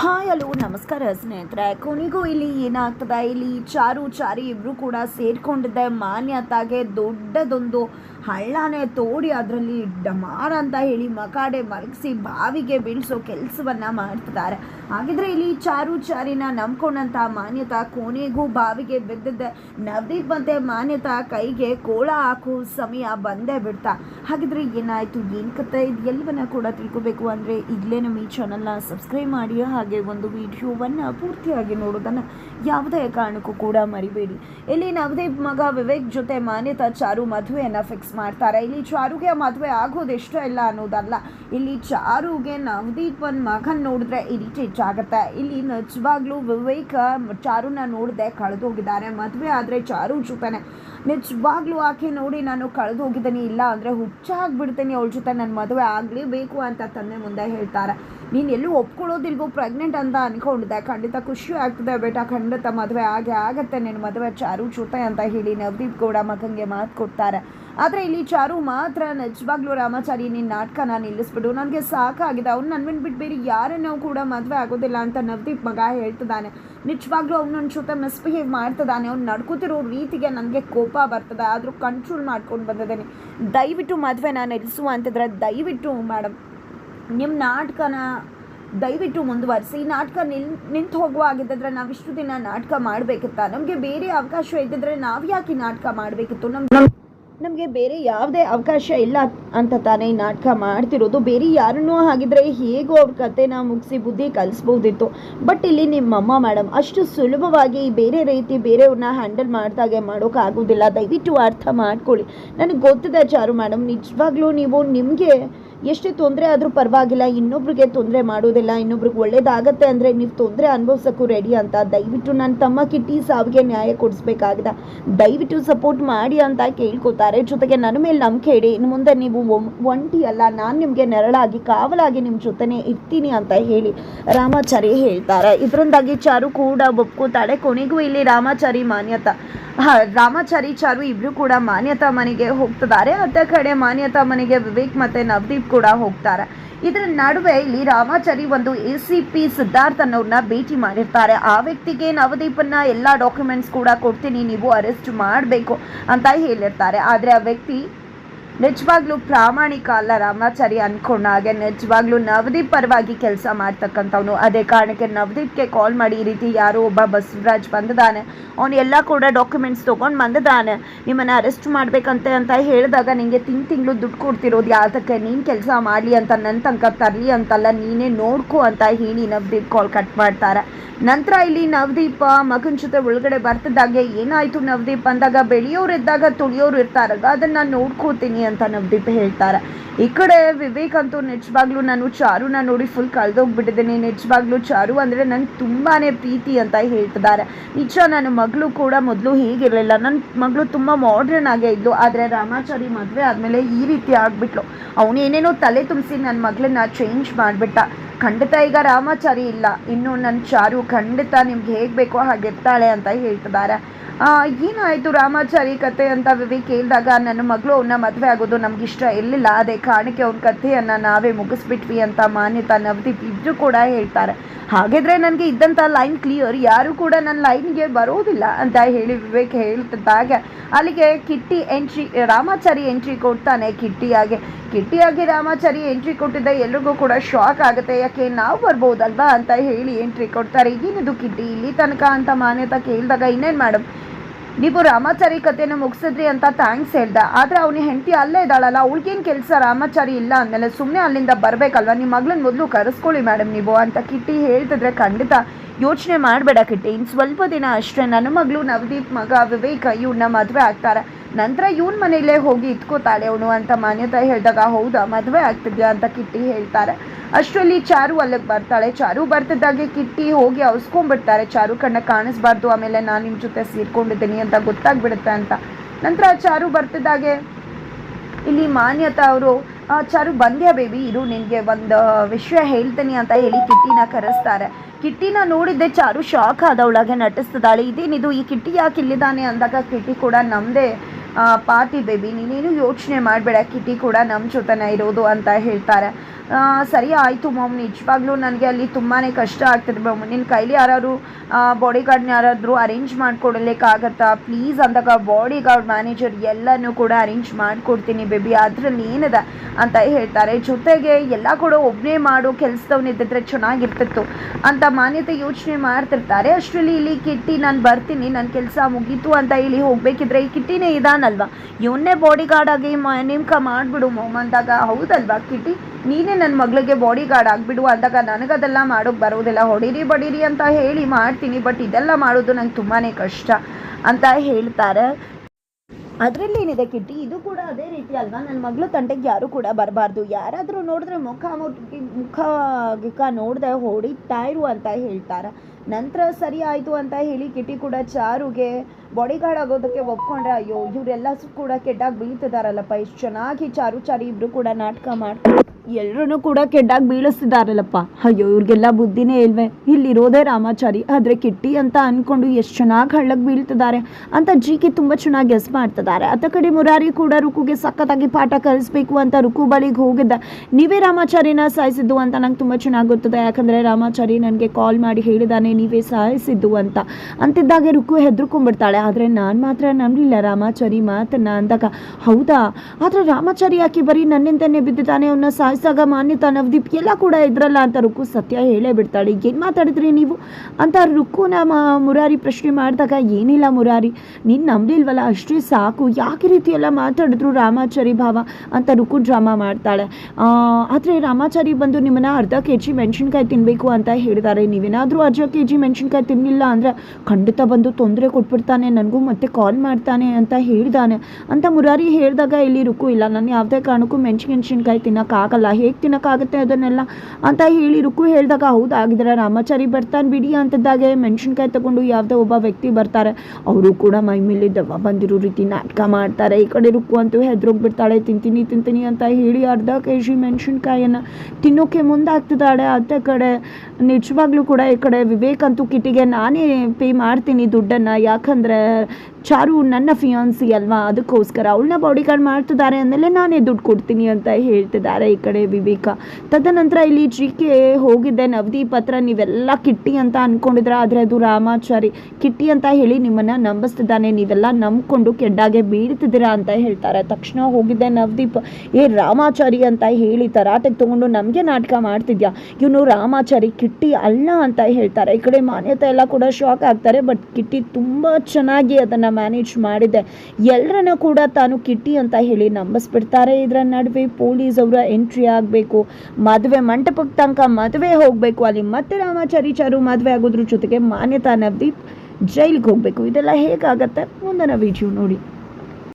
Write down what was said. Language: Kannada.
ಹಾಯ್ ಹಲೋ ನಮಸ್ಕಾರ ಸ್ನೇಹಿತರೆ. ಕೊನೆಗೂ ಇಲ್ಲಿ ಏನಾಗ್ತದೆ? ಇಲ್ಲಿ ಚಾರು ಚಾರಿ ಇಬ್ಬರು ಕೂಡ ಸೇರಿಕೊಂಡಿದ್ದೆ. ಮಾನ್ಯತಾಗೆ ದೊಡ್ಡದೊಂದು ಹಳ್ಳನೇ ತೋಡಿ ಅದರಲ್ಲಿ ಡಮಾರ್ ಅಂತ ಹೇಳಿ ಮಕಾಡೆ ಮಲಗಿಸಿ ಬಾವಿಗೆ ಬೀಳಿಸೋ ಕೆಲಸವನ್ನು ಮಾಡ್ತಿದ್ದಾರೆ. ಹಾಗಿದ್ರೆ ಇಲ್ಲಿ ಚಾರು ಚಾರಿನ ನಂಬ್ಕೊಂಡಂಥ ಮಾನ್ಯತಾ ಕೋಣೆಗೂ ಬಾವಿಗೆ ಬಿದ್ದಿದ್ದೆ. ನವದೀಪ್ ಮತ್ತೆ ಮಾನ್ಯತಾ ಕೈಗೆ ಕೋಳ ಹಾಕೋ ಸಮಯ ಬಂದೇ ಬಿಡ್ತಾ. ಹಾಗಿದ್ರೆ ಏನಾಯ್ತು, ಏನು ಕತೆ ಇದು ಎಲ್ಲವನ್ನ ಕೂಡ ತಿಳ್ಕೊಬೇಕು ಅಂದರೆ ಈಗಲೇ ನಮ್ಮ ಈ ಚಾನಲ್ನ ಸಬ್ಸ್ಕ್ರೈಬ್ ಮಾಡಿ, ಹಾಗೆ ಒಂದು ವಿಡಿಯೋವನ್ನು ಪೂರ್ತಿಯಾಗಿ ನೋಡೋದನ್ನು ಯಾವುದೇ ಕಾರಣಕ್ಕೂ ಕೂಡ ಮರಿಬೇಡಿ. ಇಲ್ಲಿ ನವದೀಪ್ ಮಗ ವಿವೇಕ್ ಜೊತೆ ಮಾನ್ಯತಾ ಚಾರು ಮದುವೆಯನ್ನು ಫಿಕ್ಸ್ ಮಾಡ್ತಾರೆ. ಇಲ್ಲಿ ಚಾರುಗೆ ಮದುವೆ ಆಗೋದು ಎಷ್ಟೋ ಇಲ್ಲ ಅನ್ನೋದಲ್ಲ. ಇಲ್ಲಿ ಚಾರುಗೆ ನವದೀಪ್ ಒಂದು ಮಗನ್ ನೋಡಿದ್ರೆ ಇರಿಟೇಟ್ ಆಗುತ್ತೆ ಇಲ್ಲಿ ನಿಜವಾಗ್ಲೂ ವಿವೇಕ್, ಚಾರುನ ನೋಡಿದೆ ಕಳೆದೋಗಿದ್ದಾರೆ. ಮದುವೆ ಆದರೆ ಚಾರು ಜೊತೆನೆ. ನಿಜವಾಗ್ಲೂ ಆಕೆ ನೋಡಿ ನಾನು ಕಳೆದು ಹೋಗಿದ್ದೀನಿ ಇಲ್ಲ ಅಂದರೆ ಹುಚ್ಚಾಗ್ಬಿಡ್ತೀನಿ ಅವಳ ಜೊತೆ ನನ್ನ ಮದುವೆ ಆಗಲೇಬೇಕು ಅಂತ ತಂದೆ ಮುಂದೆ ಹೇಳ್ತಾರೆ. ನೀನು ಎಲ್ಲೂ ಒಪ್ಕೊಳ್ಳೋದಿಲ್ವೋ ಪ್ರೆಗ್ನೆಂಟ್ ಅಂತ ಅನ್ಕೊಂಡಿದೆ ಖಂಡಿತ ಖುಷಿ ಆಗ್ತದೆ ಬೇಟ, ಖಂಡಿತ ಮದುವೆ ಆಗೇ ಆಗತ್ತೆ ನಿನ್ನ ಮದುವೆ ಚಾರು ಜೊತೆ ಅಂತ ಹೇಳಿ ನವದೀಪ್ ಗೌಡ ಮಗನಿಗೆ ಮಾತು ಕೊಡ್ತಾರೆ. ಆದರೆ ಇಲ್ಲಿ ಚಾರು ಮಾತ್ರ ನಿಜವಾಗ್ಲೂ ರಾಮಾಚಾರಿ ನಿನ್ನ ನಾಟಕನ ನಿಲ್ಲಿಸ್ಬಿಡು. ನನಗೆ ಸಾಕಾಗಿದೆ. ಅವ್ನು ನನ್ನ ಬಿಟ್ಟು ಬೇರೆ ಯಾರನ್ನೂ ಕೂಡ ಮದುವೆ ಆಗೋದಿಲ್ಲ ಅಂತ ನವದೀಪ್ ಮಗ ಹೇಳ್ತಿದ್ದಾನೆ. ನಿಜವಾಗ್ಲೂ ಅವ್ನು ನನ್ನ ಜೊತೆ ಮಿಸ್ಬಿಹೇವ್ ಮಾಡ್ತಿದ್ದಾನೆ. ಅವ್ನು ನಡ್ಕೋತಿರೋ ರೀತಿಗೆ ನನಗೆ ಕೋಪ ಬರ್ತದೆ. ಆದರೂ ಕಂಟ್ರೋಲ್ ಮಾಡ್ಕೊಂಡು ಬಂದಿದ್ದೇನೆ. ದಯವಿಟ್ಟು ಮದುವೆನ ನಿಲ್ಲಿಸು ಅಂತಿದ್ರೆ ದಯವಿಟ್ಟು ಮೇಡಮ್ ನಿಮ್ಮ ನಾಟಕನ ದಯವಿಟ್ಟು ಮುಂದುವರಿಸಿ. ಈ ನಾಟಕ ನಿಲ್, ನಿಂತು ಹೋಗುವ ಆಗಿದ್ದರೆ ನಾವು ಇಷ್ಟು ದಿನ ನಾಟಕ ಮಾಡಬೇಕಿತ್ತ? ನಮಗೆ ಬೇರೆ ಅವಕಾಶ ಇದ್ದಿದ್ರೆ ನಾವು ಯಾಕೆ ನಾಟಕ ಮಾಡಬೇಕಿತ್ತು? ನಮ್ಮ ನಮಗೆ ಬೇರೆ ಯಾವುದೇ ಅವಕಾಶ ಇಲ್ಲ ಅಂತ ತಾನೇ ಈ ನಾಟಕ ಮಾಡ್ತಿರೋದು. ಬೇರೆ ಯಾರನ್ನೂ ಹಾಗಿದ್ರೆ ಹೇಗೋ ಅವ್ರ ಕಥೆನ ಮುಗಿಸಿ ಬುದ್ಧಿ ಕಲಿಸ್ಬೋದಿತ್ತು. ಬಟ್ ಇಲ್ಲಿ ನಿಮ್ಮಮ್ಮ ಮೇಡಮ್ ಅಷ್ಟು ಸುಲಭವಾಗಿ ಬೇರೆ ರೀತಿ ಬೇರೆಯವ್ರನ್ನ ಹ್ಯಾಂಡಲ್ ಮಾಡ್ದಾಗೆ ಮಾಡೋಕ್ಕಾಗೋದಿಲ್ಲ ದಯವಿಟ್ಟು ಅರ್ಥ ಮಾಡ್ಕೊಳ್ಳಿ. ನನಗೆ ಗೊತ್ತಿದೆ ಚಾರು ಮೇಡಮ್ ನಿಜವಾಗ್ಲೂ ನೀವು ನಿಮಗೆ ಎಷ್ಟೇ ತೊಂದರೆ ಆದರೂ ಪರವಾಗಿಲ್ಲ, ಇನ್ನೊಬ್ರಿಗೆ ತೊಂದರೆ ಮಾಡೋದಿಲ್ಲ, ಇನ್ನೊಬ್ರಿಗೆ ಒಳ್ಳೇದಾಗತ್ತೆ ಅಂದರೆ ನೀವು ತೊಂದರೆ ಅನುಭವಿಸೋಕ್ಕೂ ರೆಡಿ ಅಂತ. ದಯವಿಟ್ಟು ನನ್ನ ತಮ್ಮ ಕಿಟ್ಟಿ ಸಾವಿಗೆ ನ್ಯಾಯ ಕೊಡಿಸ್ಬೇಕಾಗಿದೆ. ದಯವಿಟ್ಟು ಸಪೋರ್ಟ್ ಮಾಡಿ ಅಂತ ಕೇಳ್ಕೊತಾರೆ. ಜೊತೆಗೆ ನನ್ನ ಮೇಲೆ ನಂಬಿಕೆ ಇಡಿ ಇನ್ನು ಮುಂದೆ ನೀವು ಒಂಟಿ ಅಲ್ಲ, ನಾನು ನಿಮಗೆ ನೆರಳಾಗಿ, ಕಾವಲಾಗಿ ನಿಮ್ಮ ಜೊತೆನೇ ಇರ್ತೀನಿ ಅಂತ ಹೇಳಿ ರಾಮಾಚಾರಿ ಹೇಳ್ತಾರೆ. ಇದರಿಂದಾಗಿ ಚಾರು ಕೂಡ ಒಪ್ಕೋತಾಳೆ. ಕೊನೆಗೂ ಇಲ್ಲಿ ರಾಮಾಚಾರಿ ಮಾನ್ಯತಾ. ರಾಮಾಚಾರಿ ಚಾರು ಇಬ್ರು ಕೂಡ ಮಾನ್ಯತಾ ಮನೆಗೆ ಹೋಗ್ತಿದ್ದಾರೆ. ಅತ್ತ ಕಡೆ ಮಾನ್ಯತಾ ಮನೆಗೆ ವಿವೇಕ್ ಮತ್ತೆ ನವದೀಪ್ ಕೂಡ ಹೋಗ್ತಾರೆ. ಇದರ ನಡುವೆ ಇಲ್ಲಿ ರಾಮಾಚಾರಿ ಒಂದು ಎ ಸಿ ಪಿ ಸಿದ್ಧಾರ್ಥ್ ಅನ್ನೋರ್ನ ಭೇಟಿ ಮಾಡಿರ್ತಾರೆ. ಆ ವ್ಯಕ್ತಿಗೆ ನವದೀಪನ್ನ ಎಲ್ಲ ಡಾಕ್ಯುಮೆಂಟ್ಸ್ ಕೂಡ ಕೊಡ್ತೀನಿ, ನೀವು ಅರೆಸ್ಟ್ ಮಾಡಬೇಕು ಅಂತ ಹೇಳಿರ್ತಾರೆ. ಆದರೆ ಆ ವ್ಯಕ್ತಿ ನಿಜವಾಗ್ಲೂ ಪ್ರಾಮಾಣಿಕ ಅಲ್ಲ ರಾಮಾಚಾರಿ ಅನ್ಕೊಂಡ ಹಾಗೆ ನಿಜವಾಗ್ಲೂ ನವದೀಪ್ ಪರವಾಗಿ ಕೆಲಸ ಮಾಡ್ತಕ್ಕಂಥವ್ನು. ಅದೇ ಕಾರಣಕ್ಕೆ ನವದೀಪ್ಗೆ ಕಾಲ್ ಮಾಡಿ ಈ ರೀತಿ ಯಾರೋ ಒಬ್ಬ ಬಸವರಾಜ್ ಬಂದಿದ್ದಾನೆ ಅವನು ಎಲ್ಲ ಕೂಡ ಡಾಕ್ಯುಮೆಂಟ್ಸ್ ತೊಗೊಂಡು ಬಂದಿದ್ದಾನೆ ನಿಮ್ಮನ್ನು ಅರೆಸ್ಟ್ ಮಾಡಬೇಕಂತೆ ಅಂತ ಹೇಳಿದಾಗ ನಿಮಗೆ ತಿಂಗ್ ತಿಂಗಳು ದುಡ್ಡು ಕೊಡ್ತಿರೋದು ಯಾತಕ್ಕೆ? ನೀನು ಕೆಲಸ ಮಾಡಲಿ ಅಂತ ನನ್ನ ತನಕ ತರಲಿ ಅಂತಲ್ಲ ನೀನೇ ನೋಡ್ಕೊ ಅಂತ ಹೇಳಿ ನವದೀಪ್ ಕಾಲ್ ಕಟ್ ಮಾಡ್ತಾರೆ. ನಂತರ ಇಲ್ಲಿ ನವದೀಪ ಮಗನ ಜೊತೆ ಒಳಗಡೆ ಬರ್ತಿದ್ದಾಗೆ ಏನಾಯ್ತು ನವದೀಪ್ ಅಂದಾಗ, ಬೆಳೆಯೋರು ಇದ್ದಾಗ ತುಳಿಯೋರು ಇರ್ತಾರಲ್ಲ, ಅದನ್ನ ನಾನು ನೋಡ್ಕೋತೀನಿ ಅಂತ ನವದೀಪ್ ಹೇಳ್ತಾರೆ. ಈ ಕಡೆ ವಿವೇಕ್ ಅಂತೂ ನಿಜವಾಗ್ಲೂ ನಾನು ಚಾರುನ ನೋಡಿ ಫುಲ್ ಕಳೆದೋಗ್ಬಿಟ್ಟಿದ್ದೀನಿ. ನಿಜವಾಗ್ಲೂ ಚಾರು ಅಂದರೆ ನಂಗೆ ತುಂಬಾ ಪ್ರೀತಿ ಅಂತ ಹೇಳ್ತಿದ್ದಾರೆ. ನಿಜ, ನನ್ನ ಮಗಳು ಕೂಡ ಮೊದಲು ಹೀಗಿರಲಿಲ್ಲ. ನನ್ನ ಮಗಳು ತುಂಬ ಮಾಡ್ರನ್ ಆಗೇ ಇದ್ಲು. ಆದರೆ ರಾಮಾಚಾರಿ ಮದುವೆ ಆದಮೇಲೆ ಈ ರೀತಿ ಆಗ್ಬಿಟ್ಲು. ಅವನೇನೇನೋ ತಲೆ ತುಂಬಿಸಿ ನನ್ನ ಮಗಳನ್ನ ಚೇಂಜ್ ಮಾಡಿಬಿಟ್ಟ. ಖಂಡಿತ ಈಗ ರಾಮಾಚಾರಿ ಇಲ್ಲ. ಇನ್ನು ನನ್ನ ಚಾರು ಖಂಡಿತ ನಿಮ್ಗೆ ಹೇಗೆ ಬೇಕೋ ಹಾಗಿರ್ತಾಳೆ ಅಂತ ಹೇಳ್ತಿದ್ದಾರೆ. ಏನಾಯ್ತು ರಾಮಾಚಾರಿ ಕತೆ ಅಂತ ವಿವೇಕ್ ಕೇಳಿದಾಗ ನನ್ನ ಮಗಳು ಅವನ್ನ ಮದುವೆ ಆಗೋದು ನಮ್ಗೆ ಇಷ್ಟ ಇರಲಿಲ್ಲ. ಅದೇ ಕಾರಣಕ್ಕೆ ಅವ್ನ ಕಥೆಯನ್ನು ನಾವೇ ಮುಗಿಸ್ಬಿಟ್ವಿ ಅಂತ ಮಾನ್ಯತಾ ನವದೀಪ್ ಇಬ್ಬರು ಕೂಡ ಹೇಳ್ತಾರೆ. ಹಾಗಿದ್ರೆ ನನಗೆ ಇದ್ದಂಥ ಲೈನ್ ಕ್ಲಿಯರ್ ಯಾರು ಕೂಡ ನನ್ನ ಲೈನ್ಗೆ ಬರೋದಿಲ್ಲ ಅಂತ ಹೇಳಿ ವಿವೇಕ್ ಹೇಳ್ತಿದ್ದಾಗ ಅಲ್ಲಿಗೆ ಕಿಟ್ಟಿ ಎಂಟ್ರಿ ರಾಮಾಚಾರಿ ಎಂಟ್ರಿ ಕೊಡ್ತಾನೆ ಕಿಟ್ಟಿಯಾಗೆ. ಕಿಟ್ಟಿಯಾಗಿ ರಾಮಾಚಾರಿ ಎಂಟ್ರಿ ಕೊಟ್ಟಿದ್ದ, ಎಲ್ರಿಗೂ ಕೂಡ ಶಾಕ್ ಆಗುತ್ತೆ. ಯಾಕೆ, ನಾವು ಬರ್ಬೋದಲ್ವಾ ಅಂತ ಹೇಳಿ ಎಂಟ್ರಿ ಕೊಡ್ತಾರೆ. ಏನಿದು ಕಿಟ್ಟಿ, ಇಲ್ಲಿ ತನಕ ಅಂತ ಮಾನ್ಯತಾ ಕೇಳಿದಾಗ ಇನ್ನೇನು ಮೇಡಮ್ ನೀವು ರಾಮಾಚಾರಿ ಕಥೆನ ಮುಗಿಸಿದ್ರಿ ಅಂತ ಥ್ಯಾಂಕ್ಸ್ ಹೇಳ್ದ. ಆದರೆ ಅವನ ಹೆಂಡತಿ ಅಲ್ಲೇ ಇದ್ದಾಳಲ್ಲ, ಅವಳಿಗೇನು ಕೆಲಸ ರಾಮಾಚಾರಿ ಇಲ್ಲ ಅಂದಮೇಲೆ ಸುಮ್ಮನೆ ಅಲ್ಲಿಂದ ಬರಬೇಕಲ್ವ? ನಿಮ್ಮ ಮಗಳನ್ನ ಮೊದಲು ಕರೆಸ್ಕೊಳ್ಳಿ ಮೇಡಮ್ ನೀವು ಅಂತ ಕಿಟ್ಟಿ ಹೇಳ್ತಿದ್ರೆ ಖಂಡಿತ ಯೋಚನೆ ಮಾಡಬೇಡ ಕಿಟ್ಟಿ. ಇನ್ನು ಸ್ವಲ್ಪ ದಿನ ಅಷ್ಟೇ, ನನ್ನ ಮಗಳು ನವದೀಪ್, ಮಗ ವಿವೇಕ ಇವ್ರನ್ನ ಮದುವೆ ಆಗ್ತಾರೆ. ನಂತರ ಇವನ್ ಮನೆಯಲ್ಲೇ ಹೋಗಿ ಇಟ್ಕೋತಾಳೆ ಅವನು ಅಂತ ಮಾನ್ಯತಾ ಹೇಳಿದಾಗ, ಹೌದಾ, ಮದುವೆ ಆಗ್ತಿದ್ಯಾ? ಅಂತ ಕಿಟ್ಟಿ ಹೇಳ್ತಾರೆ. ಅಷ್ಟರಲ್ಲಿ ಚಾರು ಅಲ್ಲಿಗೆ ಬರ್ತಾಳೆ. ಚಾರು ಬರ್ತಿದ್ದಾಗೆ ಕಿಟ್ಟಿ ಹೋಗಿ ಅವಸ್ಕೊಂಡ್ಬಿಡ್ತಾರೆ. ಚಾರು ಕಣ್ಣ ಕಾಣಿಸ್ಬಾರ್ದು, ಆಮೇಲೆ ನಾನು ನಿಮ್ಮ ಜೊತೆ ಸೇರ್ಕೊಂಡಿದ್ದೀನಿ ಅಂತ ಗೊತ್ತಾಗ್ಬಿಡುತ್ತೆ ಅಂತ. ನಂತರ ಚಾರು ಬರ್ತಿದ್ದಾಗೆ, ಇಲ್ಲಿ ಮಾನ್ಯತಾ ಅವರು ಚಾರು ಬಂದ್ಯಾ ಬೇಬಿ? ಇರು, ನಿನಗೆ ಒಂದು ವಿಷಯ ಹೇಳ್ತೀನಿ ಅಂತ ಹೇಳಿ ಕಿಟ್ಟಿನ ಕರೆಸ್ತಾರೆ. ಕಿಟ್ಟಿನ ನೋಡಿದ್ದೆ ಚಾರು ಶಾಕ್ ಆದವಳಾಗೆ ನಟಿಸ್ತಿದ್ದಾಳೆ. ಇದೇನಿದು? ಈ ಕಿಟ್ಟಿ ಯಾಕೆ ಇಲ್ಲಿದ್ದಾನೆ? ಅಂದಾಗ ಕಿಟ್ಟಿ ಕೂಡ ನಮ್ಮದೇ ಪಾತಿ ಬೇಬಿ, ನೀನೇನು ಯೋಚನೆ ಮಾಡಬೇಡ, ಕಿಟಿ ಕೂಡ ನಮ್ಮ ಜೊತೆನೇ ಇರೋದು ಅಂತ ಹೇಳ್ತಾರೆ. ಸರಿ ಆಯಿತು ಮಾಮ್, ನಿಜವಾಗ್ಲೂ ನನಗೆ ಅಲ್ಲಿ ತುಂಬಾ ಕಷ್ಟ ಆಗ್ತದೆ ಮಾಮ್. ನಿನ್ನ ಕೈಲಿ ಯಾರಾದ್ರು ಬಾಡಿ ಗಾರ್ಡ್ನ ಯಾರಾದರೂ ಅರೇಂಜ್ ಮಾಡ್ಕೊಡಲಿಕ್ಕಾಗತ್ತಾ? ಪ್ಲೀಸ್ ಅಂದಾಗ ಬಾಡಿ ಗಾರ್ಡ್ ಮ್ಯಾನೇಜರ್ ಎಲ್ಲನೂ ಕೂಡ ಅರೇಂಜ್ ಮಾಡಿಕೊಡ್ತೀನಿ ಬೇಬಿ, ಅದರಲ್ಲಿ ಏನಿದೆ ಅಂತ ಹೇಳ್ತಾರೆ. ಜೊತೆಗೆ ಎಲ್ಲ ಕೂಡ ಒಬ್ಬನೇ ಮಾಡೋ ಕೆಲಸದವನಿದ್ದರೆ ಚೆನ್ನಾಗಿರ್ತಿತ್ತು ಅಂತ ಮಾನ್ಯತೆ ಯೋಚನೆ ಮಾಡ್ತಿರ್ತಾರೆ. ಅಷ್ಟರಲ್ಲಿ ಇಲ್ಲಿ ಕಿಟ್ಟಿ, ನಾನು ಬರ್ತೀನಿ ನನ್ನ ಕೆಲಸ ಮುಗೀತು ಅಂತ ಹೇಳಿ ಹೋಗಬೇಕಿದ್ರೆ ಈ ಕಿಟ್ಟಿನೇ ಇದಾನಲ್ವಾ ಇವನ್ನೇ ಬಾಡಿ ಗಾರ್ಡ್ ಆಗಿ ಮ, ನೇಮಕ ಮಾಡಿಬಿಡು ಮೊಮ್ ಅಂದಾಗ. ಹೌದಲ್ವಾ ಕಿಟ್ಟಿ ನೀನೇ ನನ್ನ ಮಗಳಿಗೆ ಬಾಡಿ ಗಾರ್ಡ್ ಆಗಿಬಿಡು ಅಂದಾಗ ನನಗದೆಲ್ಲ ಮಾಡೋಕ್ಕೆ ಬರೋದಿಲ್ಲ. ಹೊಡಿರಿ ಬಡೀರಿ ಅಂತ ಹೇಳಿ ಮಾಡ್ತೀನಿ ಬಟ್ ಇದೆಲ್ಲ ಮಾಡೋದು ನಂಗೆ ತುಂಬಾ ಕಷ್ಟ ಅಂತ ಹೇಳ್ತಾರೆ. ಅದರಲ್ಲಿ ಏನಿದೆ ಕಿಟ್ಟಿ ಇದು ಕೂಡ ಅದೇ ರೀತಿ ಅಲ್ವಾ? ನನ್ನ ಮಗಳು ತಂಟೆಗೆ ಯಾರು ಕೂಡ ಬರಬಾರ್ದು. ಯಾರಾದರೂ ನೋಡಿದ್ರೆ ಮುಖ ಮುಖ ಗಿಖ ನೋಡದೆ ಹೊಡಿತಾ ಅಂತ ಹೇಳ್ತಾರೆ. ನಂತರ ಸರಿ ಆಯಿತು ಅಂತ ಹೇಳಿ ಕಿಟಿ ಕೂಡ ಚಾರುಗೆ ಬಾಡಿ ಗಾರ್ಡ್ ಆಗೋದಕ್ಕೆ ಒಪ್ಕೊಂಡ್ರೆ, ಅಯ್ಯೋ ಇವರೆಲ್ಲ ಕೂಡ ಕೆಟ್ಟಾಗಿ ಬೀಳ್ತಿದಾರಲ್ಲಪ್ಪ ಎಷ್ಟು ಚೆನ್ನಾಗಿ ಚಾರು ಚಾರಿ ಇಬ್ಬರು ಕೂಡ ನಾಟಕ ಮಾಡ್ತಾರೆ ಎಲ್ಲರೂ ಕೂಡ ಕೆಡ್ಡಾಗಿ ಬೀಳಿಸ್ತಿದಾರಲ್ಲಪ್ಪ. ಅಯ್ಯೋ, ಇವ್ರಿಗೆಲ್ಲ ಬುದ್ಧಿನೇ ಇಲ್ವೇ. ಇಲ್ಲಿರೋದೇ ರಾಮಾಚಾರಿ. ಆದರೆ ಕಿಟ್ಟಿ ಅಂತ ಅಂದ್ಕೊಂಡು ಎಷ್ಟು ಚೆನ್ನಾಗಿ ಹಳ್ಳಕ್ಕೆ ಬೀಳ್ತಿದ್ದಾರೆ ಅಂತ ಜಿ.ಕೆ ತುಂಬ ಚೆನ್ನಾಗಿ ಗೆಸ್ ಮಾಡ್ತಿದ್ದಾರೆ ಅತ್ತ ಕಡೆ ಮುರಾರಿ ಕೂಡ ರುಕುಗೆ ಸಖತ್ತಾಗಿ ಪಾಠ ಕಲಿಸ್ಬೇಕು ಅಂತ ರುಕು ಬಳಿಗೆ ಹೋಗಿದ್ದ ನೀವೇ ರಾಮಾಚಾರಿನ ಸಾಯಿಸಿದ್ದು ಅಂತ ನಂಗೆ ತುಂಬ ಚೆನ್ನಾಗಿ ಗೊತ್ತದೆ. ಯಾಕಂದರೆ ರಾಮಾಚಾರಿ ನನಗೆ ಕಾಲ್ ಮಾಡಿ ಹೇಳಿದಾನೆ, ನೀವೇ ಸಾಯಿಸಿದ್ದು ಅಂತ. ಅಂತಿದ್ದಾಗೆ ರುಕು ಹೆದರ್ಕೊಂಡ್ಬಿಡ್ತಾಳೆ. ಆದರೆ ನಾನು ಮಾತ್ರ ನಂಬಲಿಲ್ಲ ರಾಮಾಚಾರಿ ಮಾತನ್ನ ಅಂದಾಗ. ಹೌದಾ? ಆದರೆ ರಾಮಾಚಾರಿ ಯಾಕೆ ಬರೀ ನನ್ನಿಂದನೇ ಬಿದ್ದಿದ್ದಾನೆ ಅವನ್ನ ಸಾಯಿಸಾಗ ಮಾನ್ಯತಾ ನವದೀಪ್ ಎಲ್ಲ ಕೂಡ ಇದ್ರಲ್ಲ ಅಂತ ರುಕ್ಕು ಸತ್ಯ ಹೇಳೇ ಬಿಡ್ತಾಳೆ. ಏನು ಮಾತಾಡಿದ್ರಿ ನೀವು? ಅಂತ ರುಕ್ಕುನ ಮುರಾರಿ ಪ್ರಶ್ನೆ ಮಾಡಿದಾಗ, ಏನಿಲ್ಲ ಮುರಾರಿ, ನೀನು ನಂಬಲಿಲ್ವಲ್ಲ? ಅಷ್ಟೇ ಸಾಕು. ಯಾಕೆ ರೀತಿಯೆಲ್ಲ ಮಾತಾಡಿದ್ರು ರಾಮಾಚಾರಿ ಭಾವ ಅಂತ ರುಕ್ಕು ಡ್ರಾಮಾ ಮಾಡ್ತಾಳೆ. ಆದರೆ ರಾಮಾಚಾರಿ ಬಂದು ನಿಮ್ಮನ್ನ ಅರ್ಧ ಕೆ ಜಿ ಮೆಣಸಿನ್ಕಾಯಿ ತಿನ್ನಬೇಕು ಅಂತ ಹೇಳಿದ್ದಾರೆ ನೀವೇನಾದರೂ ಅರ್ಧ ಕೆ ಜಿ ಮೆಣಸಿನ್ಕಾಯಿ ತಿನ್ನಲಿಲ್ಲ ಅಂದರೆ ಖಂಡಿತ ಬಂದು ತೊಂದರೆ ಕೊಟ್ಬಿಡ್ತಾನೆ, ನನಗೂ ಮತ್ತೆ ಕಾಲ್ ಮಾಡ್ತಾನೆ ಅಂತ ಹೇಳಿದಾನೆ. ಅಂತ ಮುರಾರಿ ಹೇಳಿದಾಗ ಇಲ್ಲಿ ರುಕ್ಕು ಇಲ್ಲ. ನಾನು ಯಾವುದೇ ಕಾರಣಕ್ಕೂ ಮೆಣಸಿನ ಮೆಣಸಿನ್ಕಾಯಿ ತಿನ್ನೋಕ್ಕಾಗಲ್ಲ. ಹೇಗೆ ತಿನ್ನೋಕ್ಕಾಗುತ್ತೆ ಅದನ್ನೆಲ್ಲ ಅಂತ ಹೇಳಿ ರುಕು ಹೇಳಿದಾಗ, ಹೌದು, ಆಗಿದ್ರೆ ರಾಮಾಚಾರಿ ಬರ್ತಾನೆ ಬಿಡಿ ಅಂತದ್ದಾಗೆ ಮೆಣಸಿನ್ಕಾಯಿ ತಗೊಂಡು ಯಾವುದೋ ಒಬ್ಬ ವ್ಯಕ್ತಿ ಬರ್ತಾರೆ. ಅವರು ಕೂಡ ಮೈ ಮೇಲೆ ದವ್ವ ಬಂದಿರೋ ರೀತಿ ನಾಟಕ ಮಾಡ್ತಾರೆ. ಈ ಕಡೆ ರುಕ್ಕು ಅಂತೂ ಹೆದ್ರೋಗ್ಬಿಡ್ತಾಳೆ, ತಿಂತೀನಿ ತಿಂತೀನಿ ಅಂತ ಹೇಳಿ ಅರ್ಧ ಕೆ ಜಿ ಮೆಣಸಿನ್ಕಾಯನ್ನು ತಿನ್ನೋಕೆ ಮುಂದಾಗ್ತಿದ್ದಾಳೆ. ಅತ್ತೆ ಕಡೆ ನಿಜವಾಗ್ಲೂ ಕೂಡ ಈ ಕಡೆ ವಿವೇಕ್ ಅಂತೂ ಕಿಟಿಗೆ ನಾನೇ ಪೇ ಮಾಡ್ತೀನಿ ದುಡ್ಡನ್ನು. ಯಾಕಂದರೆ ಚಾರು ನನ್ನ ಫಿಯಾನ್ಸಿ ಅಲ್ವಾ? ಅದಕ್ಕೋಸ್ಕರ ಅವಳನ್ನ ಬಾಡಿ ಗಾರ್ಡ್ ಮಾಡ್ತಿದ್ದಾರೆ ಅಂದಮೇಲೆ ನಾನೇ ದುಡ್ಡು ಕೊಡ್ತೀನಿ ಅಂತ ಹೇಳ್ತಿದ್ದಾರೆ ಈ ವಿವೇಕ. ತದನಂತರ ಇಲ್ಲಿ ಜಿ ಕೆ ಹೋಗಿದ್ದೆ ನವದೀಪ್ ಹತ್ರ ನೀವೆಲ್ಲ ಕಿಟ್ಟಿ ಅಂತ ಅಂದ್ಕೊಂಡಿದ್ರೆ ಆದರೆ ಅದು ರಾಮಾಚಾರಿ. ಕಿಟ್ಟಿ ಅಂತ ಹೇಳಿ ನಿಮ್ಮನ್ನು ನಂಬಿಸ್ತಿದ್ದಾನೆ. ನೀವೆಲ್ಲ ನಂಬ್ಕೊಂಡು ಕೆಡ್ಡಾಗೆ ಬೀಳ್ತಿದ್ದೀರಾ ಅಂತ ಹೇಳ್ತಾರೆ. ತಕ್ಷಣ ಹೋಗಿದ್ದೆ ನವದೀಪ್. ಏ ರಾಮಾಚಾರಿ ಅಂತ ಹೇಳಿ ತರಾಟೆಗೆ ತೊಗೊಂಡು ನಮಗೆ ನಾಟಕ ಮಾಡ್ತಿದ್ಯಾ? ಇವನು ರಾಮಾಚಾರಿ, ಕಿಟ್ಟಿ ಅಲ್ಲ ಅಂತ ಹೇಳ್ತಾರೆ. ಈ ಕಡೆ ಮಾನ್ಯತೆ ಎಲ್ಲ ಕೂಡ ಶಾಕ್ ಆಗ್ತಾರೆ ಬಟ್ ಕಿಟ್ಟಿ ತುಂಬ ಚೆನ್ನಾಗಿ ಅದನ್ನು ಮ್ಯಾನೇಜ್ ಮಾಡಿದೆ. ಎಲ್ಲರನ್ನ ಕೂಡ ತಾನು ಕಿಟ್ಟಿ ಅಂತ ಹೇಳಿ ನಂಬಿಸ್ಬಿಡ್ತಾರೆ. ಇದರ ನಡುವೆ ಪೊಲೀಸ್ ಅವರ ಎಂಟ್ರಿ ಆಗಬೇಕು. ಮದುವೆ ಮಂಟಪಕ್ಕೆ ತನಕ ಮದುವೆ ಹೋಗಬೇಕು. ಅಲ್ಲಿ ಮತ್ತೆ ರಾಮಾಚಾರಿ ಚಾರು ಮದುವೆ ಆಗೋದ್ರ ಜೊತೆಗೆ ಮಾನ್ಯತಾ ನವದೀಪ್ ಜೈಲಿಗೆ ಹೋಗಬೇಕು. ಇದೆಲ್ಲ ಹೇಗಾಗತ್ತೆ? ಮುಂದಿನ ವಿಡಿಯೋ ನೋಡಿ.